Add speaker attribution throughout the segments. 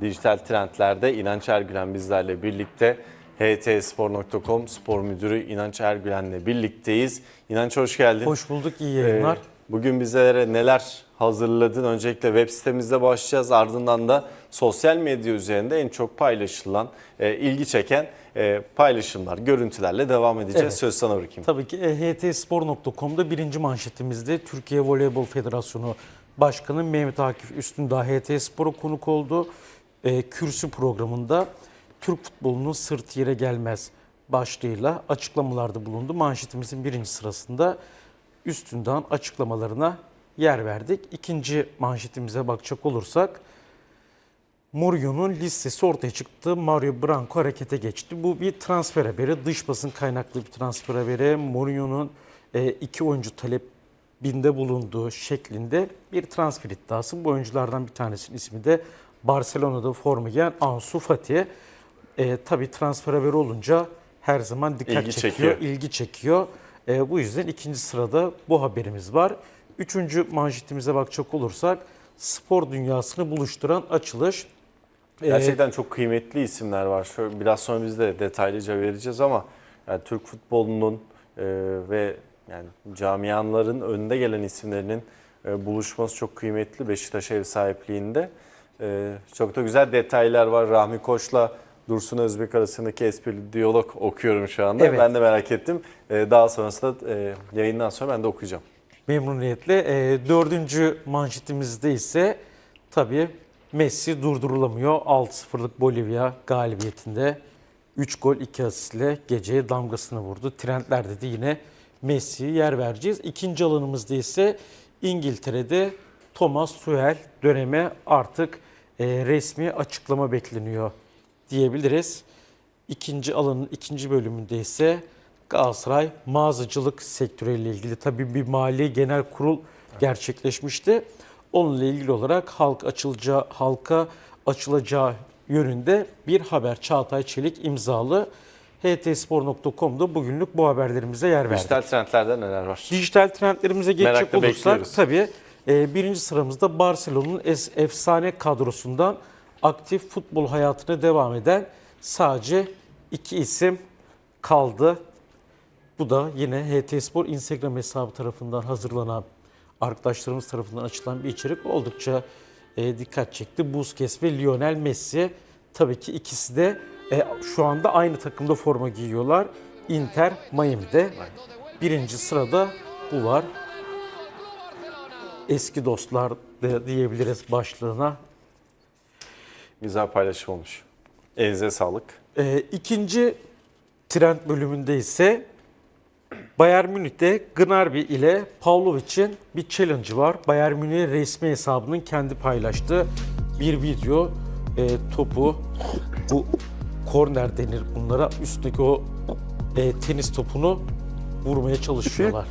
Speaker 1: dijital trendlerde İnanç Ergülen bizlerle birlikte. htspor.com spor müdürü İnanç Ergülen'le birlikteyiz. İnanç hoş geldin.
Speaker 2: Hoş bulduk, iyi yayınlar.
Speaker 1: Ee, Bugün bizlere neler hazırladın? Öncelikle web sitemizde başlayacağız. Ardından da sosyal medya üzerinde en çok paylaşılan, e, ilgi çeken e, paylaşımlar, görüntülerle devam edeceğiz.
Speaker 2: Evet.
Speaker 1: Söz sana bırakayım.
Speaker 2: Tabii ki e, htspor.com'da birinci manşetimizde Türkiye Voleybol Federasyonu Başkanı Mehmet Akif Üstündağ HT Spor'a konuk oldu. E, kürsü programında Türk futbolunun sırt yere gelmez başlığıyla açıklamalarda bulundu. Manşetimizin birinci sırasında Üstündağ'ın açıklamalarına yer verdik. İkinci manşetimize bakacak olursak Mourinho'nun listesi ortaya çıktı. Mario Branco harekete geçti. Bu bir transfer haberi. Dış basın kaynaklı bir transfer haberi. Mourinho'nun e, iki oyuncu talebinde bulunduğu şeklinde bir transfer iddiası. Bu oyunculardan bir tanesinin ismi de Barcelona'da forma giyen Ansu Fati. E, tabii transfer haberi olunca her zaman dikkat
Speaker 1: İlgi
Speaker 2: çekiyor,
Speaker 1: çekiyor.
Speaker 2: ilgi çekiyor. E, bu yüzden ikinci sırada bu haberimiz var. Üçüncü manşetimize bakacak olursak spor dünyasını buluşturan açılış. E,
Speaker 1: Gerçekten çok kıymetli isimler var. Şöyle biraz sonra biz de detaylıca vereceğiz ama yani Türk futbolunun e, ve yani camianların önde gelen isimlerinin e, buluşması çok kıymetli Beşiktaş ev sahipliğinde. E, çok da güzel detaylar var. Rahmi Koç'la Dursun Özbek arasındaki esprili diyalog okuyorum şu anda.
Speaker 2: Evet.
Speaker 1: Ben de merak ettim. E, daha sonrasında e, yayından sonra ben de okuyacağım.
Speaker 2: Memnuniyetle. E, dördüncü manşetimizde ise tabii Messi durdurulamıyor. 6-0'lık Bolivya galibiyetinde 3 gol 2 asistle geceye damgasını vurdu. Trendlerde de yine Messi'ye yer vereceğiz. İkinci alanımızda ise İngiltere'de Thomas Tuchel döneme artık e, resmi açıklama bekleniyor diyebiliriz. İkinci alanın ikinci bölümünde ise Galatasaray mağazacılık sektörüyle ilgili tabii bir mali genel kurul gerçekleşmişti. Onunla ilgili olarak halk açılacağı, halka açılacağı yönünde bir haber Çağatay Çelik imzalı htspor.com'da bugünlük bu haberlerimize yer verdik.
Speaker 1: Dijital trendlerde neler var?
Speaker 2: Dijital trendlerimize geçecek
Speaker 1: Merakla
Speaker 2: olursak
Speaker 1: bekliyoruz.
Speaker 2: tabii e, birinci sıramızda Barcelona'nın efsane kadrosundan aktif futbol hayatına devam eden sadece iki isim kaldı. Bu da yine HT Spor Instagram hesabı tarafından hazırlanan arkadaşlarımız tarafından açılan bir içerik oldukça e, dikkat çekti. Busquets ve Lionel Messi tabii ki ikisi de e, şu anda aynı takımda forma giyiyorlar. Inter Miami'de. Birinci sırada bu var. Eski dostlar da diyebiliriz başlığına.
Speaker 1: Güzel paylaşım olmuş. Elinize sağlık.
Speaker 2: E, ikinci trend bölümünde ise Bayern Münih'te Gnabry ile Pavlovic'in bir challenge'ı var. Bayern Münih resmi hesabının kendi paylaştığı bir video. E, topu bu korner denir bunlara. Üstündeki o e, tenis topunu vurmaya çalışıyorlar.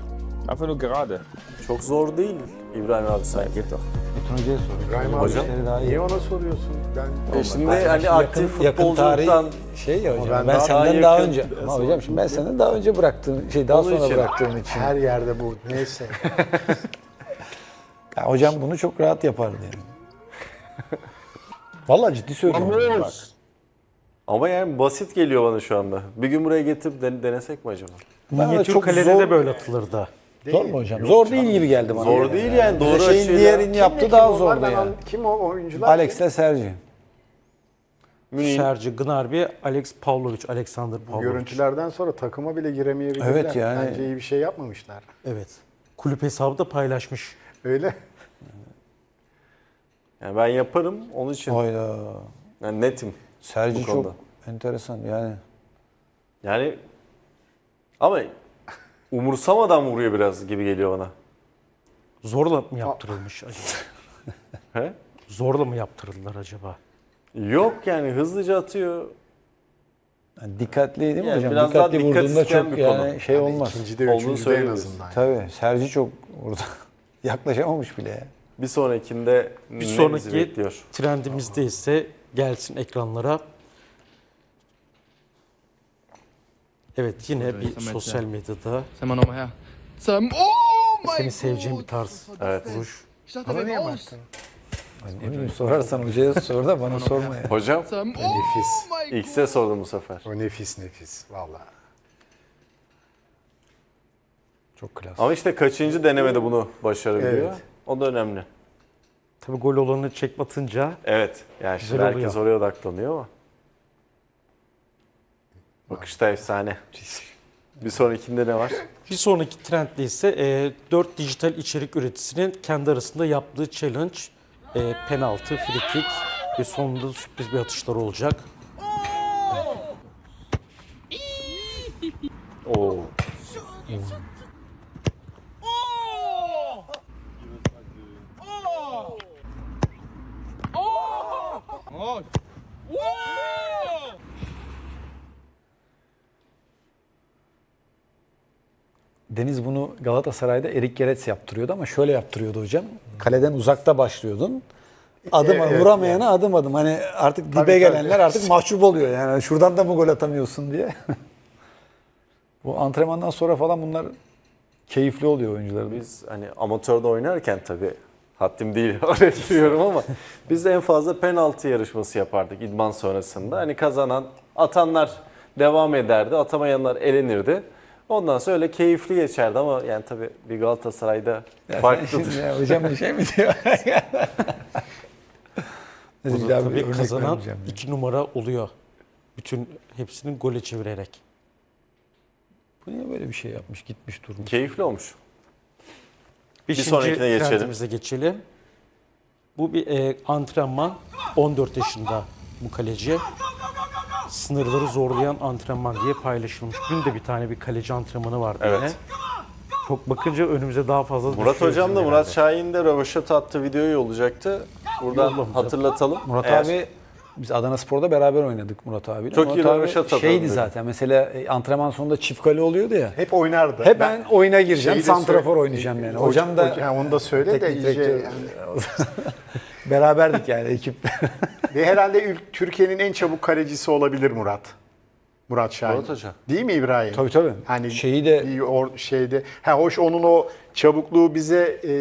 Speaker 3: Einfach nur gerade.
Speaker 1: Çok zor değil İbrahim abi sanki.
Speaker 3: Geht doch.
Speaker 4: Metin Hoca'ya sor.
Speaker 5: İbrahim abi
Speaker 1: Hocam.
Speaker 4: Daha iyi.
Speaker 5: Niye ona soruyorsun? Ben
Speaker 1: E şimdi hani aktif
Speaker 4: yakın
Speaker 1: futbolculuktan
Speaker 4: tarih şey ya hocam.
Speaker 5: ben
Speaker 4: Ben,
Speaker 5: daha
Speaker 4: senden daha
Speaker 1: yakın-
Speaker 4: önce ama hocam şimdi ben senden daha önce bıraktığın şey daha
Speaker 1: Onun
Speaker 4: sonra
Speaker 1: için.
Speaker 4: bıraktığın için.
Speaker 5: her yerde bu. Neyse.
Speaker 4: Ya hocam bunu çok rahat yapardı yani. Vallahi ciddi söylüyorum. Bak.
Speaker 1: ama yani basit geliyor bana şu anda. Bir gün buraya getirip den- denesek mi acaba?
Speaker 4: Bana da
Speaker 2: Minyatür
Speaker 4: çok
Speaker 2: kalede
Speaker 4: zor,
Speaker 2: de böyle atılırdı.
Speaker 4: Zor mu hocam? Zor değil gibi geldi bana.
Speaker 1: Zor değil yani, doğru
Speaker 4: şeyin
Speaker 1: açıyla-
Speaker 4: diğerini yaptı daha zordu yani.
Speaker 5: an- Kim o oyuncular?
Speaker 4: Alex ile Sergi.
Speaker 1: Münih
Speaker 2: Sergi Gnabry, Alex Pavlovic, Alexander Pavlovic.
Speaker 5: Görüntülerden sonra takıma bile giremeyebilirler.
Speaker 4: Evet yani.
Speaker 5: Bence iyi bir şey yapmamışlar.
Speaker 2: Evet. Kulüp hesabı da paylaşmış.
Speaker 5: Öyle.
Speaker 1: yani ben yaparım onun için.
Speaker 4: Hayda.
Speaker 1: Yani netim.
Speaker 4: Sergi
Speaker 1: Bu konuda.
Speaker 4: çok enteresan yani.
Speaker 1: Yani ama umursamadan vuruyor biraz gibi geliyor bana.
Speaker 2: Zorla mı yaptırılmış acaba?
Speaker 1: He?
Speaker 2: Zorla mı yaptırıldılar acaba?
Speaker 1: Yok yani hızlıca atıyor.
Speaker 4: Yani dikkatli değil mi
Speaker 1: Yani
Speaker 4: hocam?
Speaker 1: biraz daha
Speaker 4: Dikkatli
Speaker 1: dikkat
Speaker 4: vurduğunda
Speaker 1: isteyen
Speaker 4: çok
Speaker 1: bir konu.
Speaker 4: yani şey olmaz.
Speaker 5: İkinci de
Speaker 1: Olduğunu
Speaker 5: üçüncü de en azından.
Speaker 4: Tabii Sergi çok orada yaklaşamamış bile ya.
Speaker 1: Bir sonrakinde
Speaker 2: Bir
Speaker 1: ne bizi
Speaker 2: sonraki
Speaker 1: bekliyor?
Speaker 2: trendimizde ise gelsin ekranlara. Evet yine bir sosyal medyada
Speaker 3: Sag mal nochmal her. Sam oh mein
Speaker 2: seni seveceğim bir tarz
Speaker 1: Evet.
Speaker 2: vuruş.
Speaker 3: Ich dachte,
Speaker 5: Ama
Speaker 3: der
Speaker 5: niye
Speaker 3: wäre
Speaker 5: baktın?
Speaker 4: Ne bileyim sorarsan hocaya sor da bana sorma ya.
Speaker 1: Hocam
Speaker 5: Nefis.
Speaker 1: X'e sordum bu sefer.
Speaker 5: O nefis nefis. Vallahi.
Speaker 4: Çok klas.
Speaker 1: Ama işte kaçıncı denemede bunu başarabiliyor.
Speaker 5: Evet.
Speaker 1: O da önemli.
Speaker 2: Tabii gol olanı çekme atınca
Speaker 1: Evet. Yani şimdi
Speaker 2: Güzel
Speaker 1: herkes oraya odaklanıyor ama. Bakışta efsane. Bir sonrakinde ne var?
Speaker 2: bir sonraki trendde ise e, 4 dijital içerik üreticisinin kendi arasında yaptığı challenge, e, penaltı, free kick ve sonunda sürpriz bir atışlar olacak.
Speaker 4: Deniz bunu Galatasaray'da Erik Gerets yaptırıyordu ama şöyle yaptırıyordu hocam. Kaleden uzakta başlıyordun. Adım
Speaker 5: Evet,
Speaker 4: vuramayana adım adım. Hani artık dibe
Speaker 5: Tabii,
Speaker 4: gelenler artık mahcup oluyor yani. Şuradan da mı gol atamıyorsun diye. Bu antrenmandan sonra falan bunlar keyifli oluyor oyuncuların.
Speaker 1: Biz hani amatörde oynarken tabii haddim değil öyle diyorum ama biz de en fazla penaltı yarışması yapardık idman sonrasında. Hani kazanan atanlar devam ederdi, atamayanlar elenirdi. Ondan sonra öyle keyifli geçerdi ama yani tabii bir Galatasaray'da farklıdır.
Speaker 4: Ya hocam bir şey mi diyor? Neyse, bir daha bir
Speaker 2: Tabii
Speaker 4: örnek
Speaker 2: kazanan
Speaker 4: vermeyeceğim.
Speaker 2: 2 numara oluyor. Bütün hepsinin gole çevirerek.
Speaker 4: Bu niye böyle bir şey yapmış, gitmiş durmuş.
Speaker 1: Keyifli olmuş.
Speaker 2: Beşinci
Speaker 1: sonrakine geçelim.
Speaker 2: trendimize geçelim. Bu bir e, antrenman. 14 yaşında bu kaleci. Sınırları zorlayan antrenman diye paylaşılmış. Dün de bir tane bir kaleci antrenmanı vardı
Speaker 1: Evet.
Speaker 2: yine. Çok bakınca önümüze daha fazla
Speaker 1: Murat Hocam da Murat. Şahin de rövaşata attığı videoyu yollayacaktı. Buradan
Speaker 2: Yollamayacak.
Speaker 1: hatırlatalım.
Speaker 4: Murat
Speaker 1: Eğer-
Speaker 4: abi biz Adana Spor'da beraber oynadık Murat abiyle.
Speaker 1: Çok
Speaker 4: Murat
Speaker 1: iyi
Speaker 4: abi
Speaker 1: röveşata atardı
Speaker 4: Şeydi
Speaker 1: dedi.
Speaker 4: zaten mesela e, antrenman sonunda çift kale oluyordu ya.
Speaker 5: Hep oynardı.
Speaker 4: Hep ben oyuna gireceğim, santrafor
Speaker 5: söyle-
Speaker 4: oynayacağım yani.
Speaker 5: Hoca-
Speaker 4: Hocam da
Speaker 5: hoca- onu da söyle de iyice yani.
Speaker 4: beraberdik yani ekip.
Speaker 5: Ve herhalde Türkiye'nin en çabuk kalecisi olabilir Murat. Murat Şahin.
Speaker 1: Murat Hoca.
Speaker 5: Değil mi İbrahim?
Speaker 4: Tabii, tabii.
Speaker 5: Hani
Speaker 4: Şeyi de-
Speaker 5: bir or- şeyde ha hoş onun o çabukluğu bize e,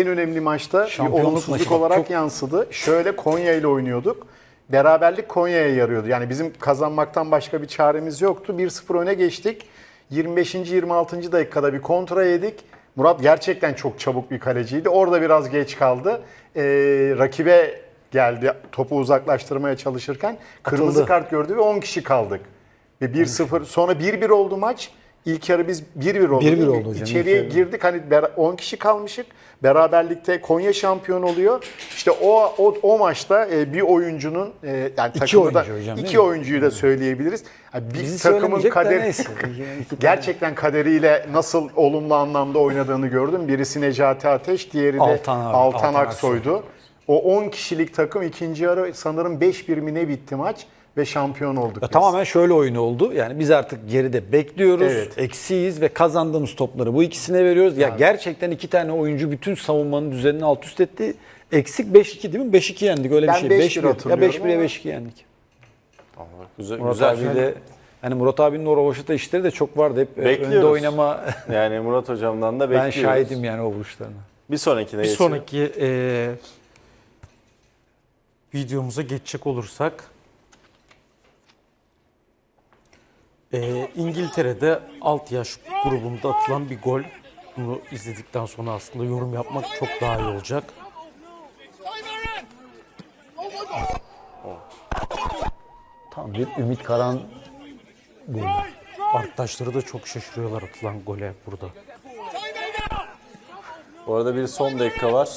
Speaker 5: en önemli maçta bir olumsuzluk
Speaker 4: maçı
Speaker 5: olarak
Speaker 4: çok-
Speaker 5: yansıdı. Şöyle Konya ile oynuyorduk. Beraberlik Konya'ya yarıyordu. Yani bizim kazanmaktan başka bir çaremiz yoktu. 1-0 öne geçtik. 25. 26. dakikada bir kontra yedik. Murat gerçekten çok çabuk bir kaleciydi. Orada biraz geç kaldı. Ee, rakibe geldi topu uzaklaştırmaya çalışırken. Kırmızı
Speaker 4: Atıldı.
Speaker 5: kart gördü ve 10 kişi kaldık. Ve 1-0 sonra 1-1 oldu maç. İlk yarı biz 1-1 oldu.
Speaker 4: 1-1
Speaker 5: değil mi?
Speaker 4: oldu hocam,
Speaker 5: İçeriye
Speaker 4: ilk yarı.
Speaker 5: girdik hani bera- 10 kişi kalmışık. Beraberlikte Konya şampiyon oluyor. İşte o o, o maçta e, bir oyuncunun e, yani
Speaker 4: İki
Speaker 5: takımı da
Speaker 4: oyuncu hocam, değil
Speaker 5: iki
Speaker 4: mi?
Speaker 5: oyuncuyu da söyleyebiliriz. Yani bir
Speaker 4: Bizi
Speaker 5: takımın
Speaker 4: söylemeyecek de
Speaker 5: kaderi
Speaker 4: neyse. İki tane.
Speaker 5: gerçekten kaderiyle nasıl olumlu anlamda oynadığını gördüm. Birisi Necati Ateş, diğeri de
Speaker 4: Altan abi,
Speaker 5: Altan,
Speaker 4: Altan
Speaker 5: Aksoy'du. O 10 kişilik takım ikinci yarı sanırım 5-1 mi ne bitti maç ve şampiyon olduk.
Speaker 4: Ya
Speaker 5: biz.
Speaker 4: tamamen şöyle oyun oldu. Yani biz artık geride bekliyoruz.
Speaker 5: Evet.
Speaker 4: Eksiyiz ve kazandığımız topları bu ikisine veriyoruz. Ya gerçekten iki tane oyuncu bütün savunmanın düzenini alt üst etti. Eksik 5-2 değil mi? 5-2 yendik öyle
Speaker 5: Ben
Speaker 4: bir şey.
Speaker 5: 5-1
Speaker 4: 5-1 ya
Speaker 5: hatırlıyorum
Speaker 4: 5-1'e
Speaker 5: ama-
Speaker 4: 5-2 yendik.
Speaker 1: Güzel,
Speaker 4: Murat
Speaker 1: güzel.
Speaker 4: abi de hani Murat abinin o rovaşata işleri de çok vardı. Hep e,
Speaker 1: Bekliyoruz.
Speaker 4: önde oynama
Speaker 1: Yani Murat Hocam'dan da
Speaker 4: ben
Speaker 1: bekliyoruz.
Speaker 4: şahidim yani o vuruşlarına.
Speaker 1: Bir sonrakine
Speaker 2: Bir
Speaker 1: geçelim.
Speaker 2: sonraki e, videomuza geçecek olursak e, İngiltere'de alt yaş grubunda atılan bir gol. Bunu izledikten sonra aslında yorum yapmak çok daha iyi olacak.
Speaker 4: Tam bir Ümit Karan golü.
Speaker 2: Arkadaşları da çok şaşırıyorlar atılan gole burada.
Speaker 1: Bu arada bir son dakika var.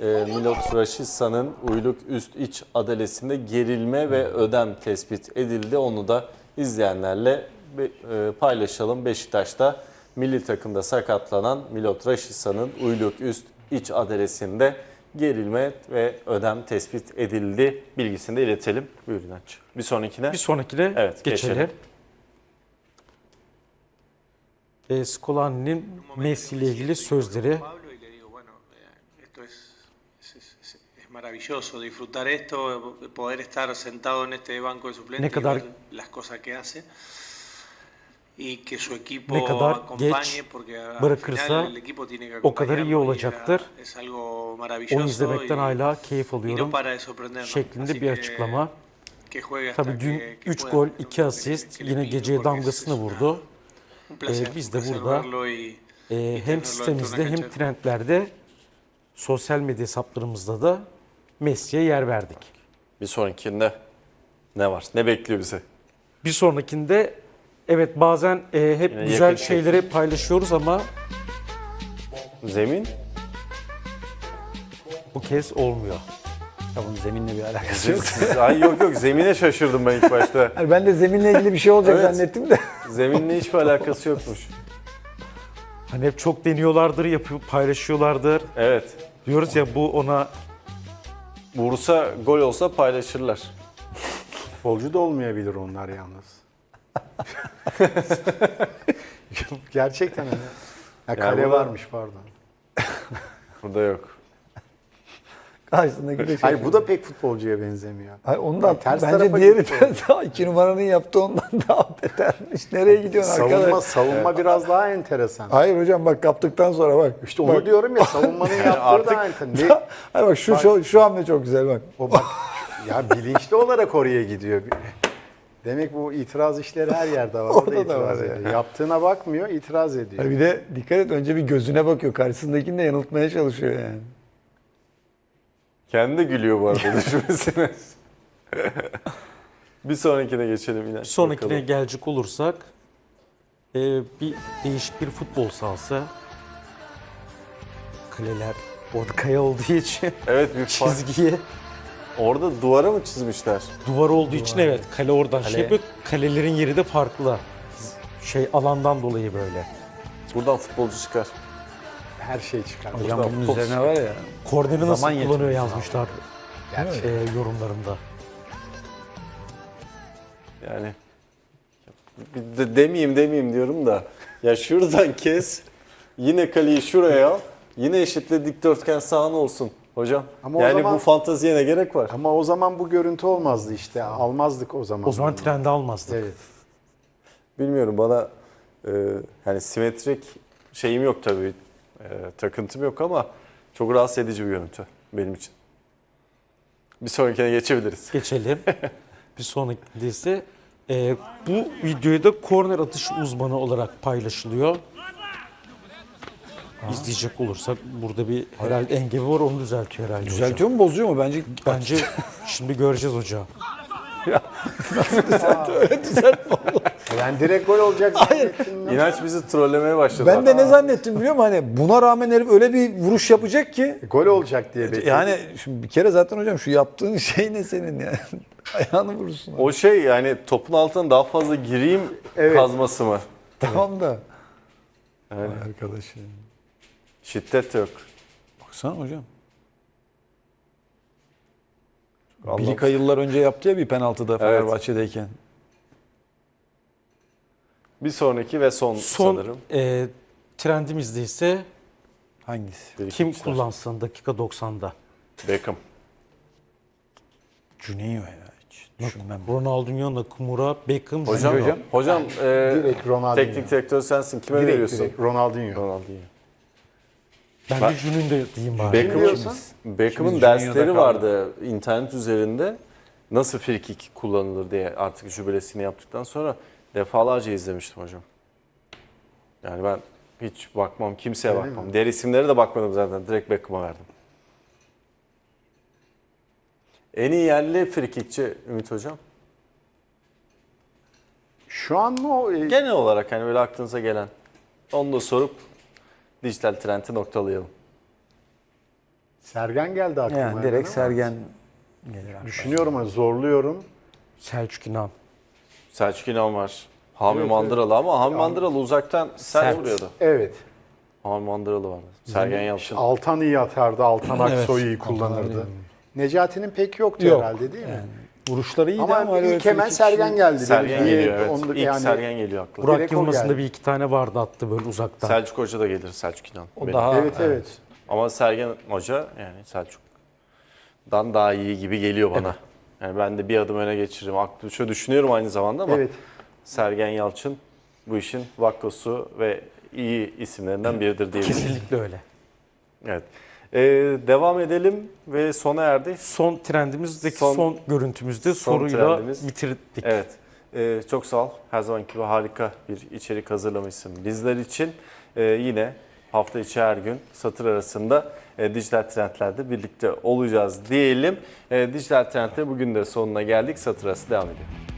Speaker 1: Ee, Milot Raşitsa'nın uyluk üst iç adalesinde gerilme ve ödem tespit edildi. Onu da izleyenlerle e, paylaşalım. Beşiktaş'ta milli takımda sakatlanan Milot Raşitsa'nın uyluk üst iç adalesinde gerilme ve ödem tespit edildi bilgisini de iletelim. Buyurun aç. Bir sonrakine.
Speaker 2: Bir sonrakine
Speaker 1: Evet,
Speaker 2: geçelim.
Speaker 1: geçelim.
Speaker 2: E, Scolani'nin Messi ile ilgili sözleri
Speaker 3: Pablo y le digo, bueno, eh, esto es, es, es- es maravilloso disfrutar esto, poder estar sentado en este banco de suplentes
Speaker 2: Ne
Speaker 3: y
Speaker 2: kadar-
Speaker 3: ver las cosas que hace. y que su equipo
Speaker 2: Ne kadar geç
Speaker 3: porque
Speaker 2: bırakırsa
Speaker 3: final el equipo tiene que
Speaker 2: o kadar iyi olacaktır.
Speaker 3: era- es algo
Speaker 2: Onu izlemekten hala keyif
Speaker 3: no
Speaker 2: alıyorum şeklinde bir açıklama. Tabii dün
Speaker 3: que- que
Speaker 2: 3
Speaker 3: pueda,
Speaker 2: gol,
Speaker 3: que-
Speaker 2: 2
Speaker 3: que-
Speaker 2: asist yine geceye damgasını vurdu. Ee, biz de burada,
Speaker 3: y
Speaker 2: hem sitemizde hem trendlerde sosyal medya hesaplarımızda da Messi'ye yer verdik.
Speaker 1: Bir sonrakinde ne var? Ne bekliyor bizi?
Speaker 2: Bir sonrakinde evet bazen e, hep
Speaker 1: Yine
Speaker 2: güzel
Speaker 1: yakın
Speaker 2: şeyleri paylaşıyoruz ama
Speaker 1: Zemin?
Speaker 2: bu kez olmuyor.
Speaker 4: Ya bunun zeminle bir alakası yok.
Speaker 1: Ay yok yok zemine şaşırdım ben ilk başta.
Speaker 4: Yani ben de zeminle ilgili bir şey olacak
Speaker 1: Evet.
Speaker 4: zannettim de.
Speaker 1: Zeminle hiçbir alakası yokmuş.
Speaker 2: Hani hep çok deniyorlardır, yapıp paylaşıyorlardır.
Speaker 1: Evet.
Speaker 2: Diyoruz ya bu ona
Speaker 1: Vursa gol olsa paylaşırlar.
Speaker 5: Futbolcu da olmayabilir onlar yalnız. Gerçekten öyle. Ya kale
Speaker 1: bu da-
Speaker 5: varmış pardon.
Speaker 1: Burada yok.
Speaker 4: Karşısındaki de şey.
Speaker 5: Hayır bu da pek futbolcuya benzemiyor.
Speaker 4: Hayır, ondan
Speaker 5: Ters
Speaker 4: bence diğeri daha iki numaranın yaptığı ondan daha betermiş. Nereye gidiyorsun
Speaker 5: Savunma
Speaker 4: arkadaş?
Speaker 5: savunma biraz daha enteresan.
Speaker 4: Hayır hocam bak kaptıktan sonra bak.
Speaker 5: İşte onu
Speaker 4: bak.
Speaker 5: diyorum ya savunmanın yaptığı
Speaker 1: artık-
Speaker 5: da enteresan. Ne-
Speaker 4: Hayır bak şu, şu, şu hamle çok güzel bak.
Speaker 5: O bak ya bilinçli olarak oraya gidiyor. Demek bu itiraz işleri her yerde var. Orada,
Speaker 4: Orada da
Speaker 5: itiraz
Speaker 4: var
Speaker 5: ediyor. Yaptığına bakmıyor, itiraz ediyor.
Speaker 4: Bir de dikkat et önce bir gözüne bakıyor. Karşısındakini de yanıltmaya çalışıyor yani.
Speaker 1: Kendi gülüyor bu arada düşmesine. bir sonrakine geçelim yine.
Speaker 2: sonrakine
Speaker 1: Bakalım.
Speaker 2: gelecek olursak e, bir değişik bir futbol sahası. Kaleler orada kaya olduğu için
Speaker 1: Evet bir fark.
Speaker 2: çizgiye
Speaker 1: Orada duvara mı çizmişler?
Speaker 2: duvar olduğu için evet kale oradan
Speaker 1: Kale-
Speaker 2: şey yapıyor. Kalelerin yeri de farklı. Şey alandan dolayı böyle.
Speaker 1: Buradan futbolcu çıkar.
Speaker 5: Her şey çıkar.
Speaker 4: Hocam bunun
Speaker 1: futbol-
Speaker 4: üzerine var ya.
Speaker 2: Korneri nasıl
Speaker 4: Zaman
Speaker 2: kullanıyor
Speaker 4: yetmiyor.
Speaker 2: yazmışlar e, yorumlarında.
Speaker 1: Yani bir de demeyeyim demeyeyim diyorum da ya şuradan kes yine kaleyi şuraya al yine eşitle dikdörtgen sağın olsun hocam.
Speaker 5: Ama o
Speaker 1: yani
Speaker 5: zaman-
Speaker 1: bu fanteziye ne gerek var?
Speaker 5: Ama o zaman bu görüntü olmazdı işte. Almazdık o zaman.
Speaker 2: O zaman trendi almazdık.
Speaker 5: Evet.
Speaker 1: Bilmiyorum bana e, yani simetrik şeyim yok tabii e, takıntım yok ama çok rahatsız edici bir görüntü benim için. Bir sonrakine geçebiliriz.
Speaker 2: Geçelim. bir sonraki ise e, bu videoyu da korner atış uzmanı olarak paylaşılıyor. İzleyecek olursak burada bir herhalde engebi var onu düzeltiyor herhalde hocam.
Speaker 4: Düzeltiyor mu bozuyor mu? Bence
Speaker 2: Bence şimdi göreceğiz hocam.
Speaker 5: Ben direkt gol olacak zannettim.
Speaker 1: İnanç bizi trollemeye başladı.
Speaker 4: ben de ne zannettim biliyor musun? Hani buna rağmen herif öyle bir vuruş yapacak ki.
Speaker 5: Gol olacak diye bekledim.
Speaker 4: Yani şimdi bir kere zaten hocam şu yaptığın şey ne senin yani? Ayağını vurursun.
Speaker 1: O şey yani topun altına daha fazla gireyim
Speaker 5: Evet.
Speaker 1: kazması mı?
Speaker 4: Tamam da.
Speaker 1: Yani
Speaker 4: Vay arkadaş ya.
Speaker 1: şiddet yok.
Speaker 4: Baksana hocam. Bilika yıllar önce yaptı ya bir penaltıda Fenerbahçe'deyken.
Speaker 1: Bir sonraki ve son,
Speaker 2: Son
Speaker 1: sanırım.
Speaker 2: e, trendimizde ise
Speaker 4: Hangisi?
Speaker 1: Bir iki
Speaker 2: kim
Speaker 1: kişiler.
Speaker 2: kullansın dakika 90'da.
Speaker 1: Beckham.
Speaker 4: Cüneyt ya hiç düşünmem.
Speaker 2: Ronaldinho, Nakamura, Beckham,
Speaker 1: Hocam,
Speaker 2: Junior.
Speaker 1: hocam, e,
Speaker 5: direkt Ronaldinho.
Speaker 1: teknik direktör sensin. Kime
Speaker 5: direkt,
Speaker 1: veriyorsun?
Speaker 5: direkt Ronaldinho.
Speaker 1: Ronaldinho.
Speaker 2: Ben de Junior'u da diyeyim bari.
Speaker 1: Beckham'ın
Speaker 4: İkimiz
Speaker 1: dersleri vardı internet üzerinde. Nasıl free kick kullanılır diye artık jübilesini yaptıktan sonra defalarca izlemiştim hocam. Yani ben hiç bakmam, kimseye
Speaker 5: Öyle
Speaker 1: bakmam.
Speaker 5: mi?
Speaker 1: Diğer isimlere de bakmadım zaten. Direkt Beckham'a verdim. En iyi yerli free kickçi Ümit hocam.
Speaker 5: Şu an mı o? e,
Speaker 1: Genel olarak hani böyle aklınıza gelen. Onu da sorup dijital trendi noktalayalım.
Speaker 5: Sergen geldi aklıma.
Speaker 4: Yani direkt Sergen gelir. aklıma.
Speaker 5: Düşünüyorum ama zorluyorum.
Speaker 2: Selçuk İnan.
Speaker 1: Selçuk İnan var. Hami
Speaker 5: Evet,
Speaker 1: Mandıralı ama Hami Mandıralı uzaktan sert,
Speaker 2: Sert.
Speaker 1: vuruyordu.
Speaker 5: Evet.
Speaker 1: Hami Mandıralı vardı. Sergen Yalçın.
Speaker 5: Altan iyi atardı. Altan Aksoy iyi kullanırdı. Necati'nin pek yoktu
Speaker 4: Yok.
Speaker 5: herhalde değil mi?
Speaker 4: Vuruşları iyiydi
Speaker 5: Ama,
Speaker 4: ama, öyle
Speaker 5: ilk hemen Sergen
Speaker 4: şey-
Speaker 5: geldi.
Speaker 1: Sergen geliyor evet.
Speaker 5: onu-
Speaker 1: İlk
Speaker 5: yani
Speaker 1: Sergen geliyor aklıma.
Speaker 2: Burak Yılmaz'ın da bir iki tane vardı attı böyle uzaktan.
Speaker 1: Selçuk Hoca da gelir Selçuk İnan.
Speaker 4: O
Speaker 1: benim.
Speaker 4: daha
Speaker 5: Evet evet.
Speaker 1: Ama Sergen Hoca yani Selçuk'dan daha iyi gibi geliyor bana. Yani ben de bir adım öne geçiririm. Aklım şöyle düşünüyorum aynı zamanda ama
Speaker 5: Evet.
Speaker 1: Sergen Yalçın bu işin vakkosu ve iyi isimlerinden biridir diyebiliriz.
Speaker 2: Kesinlikle öyle.
Speaker 1: Evet. Ee, devam edelim ve sona erdi.
Speaker 2: Son trendimizdeki
Speaker 1: Son-
Speaker 2: son, görüntümüzde
Speaker 1: son
Speaker 2: soruyla
Speaker 1: trendimiz.
Speaker 2: bitirdik.
Speaker 1: Evet. Ee, çok sağ ol. Her zamanki gibi harika bir içerik hazırlamışsın bizler için. Ee, yine hafta içi her gün satır arasında e, dijital trendlerde birlikte olacağız diyelim. E, dijital trendde bugün de sonuna geldik. Satır arası devam ediyor.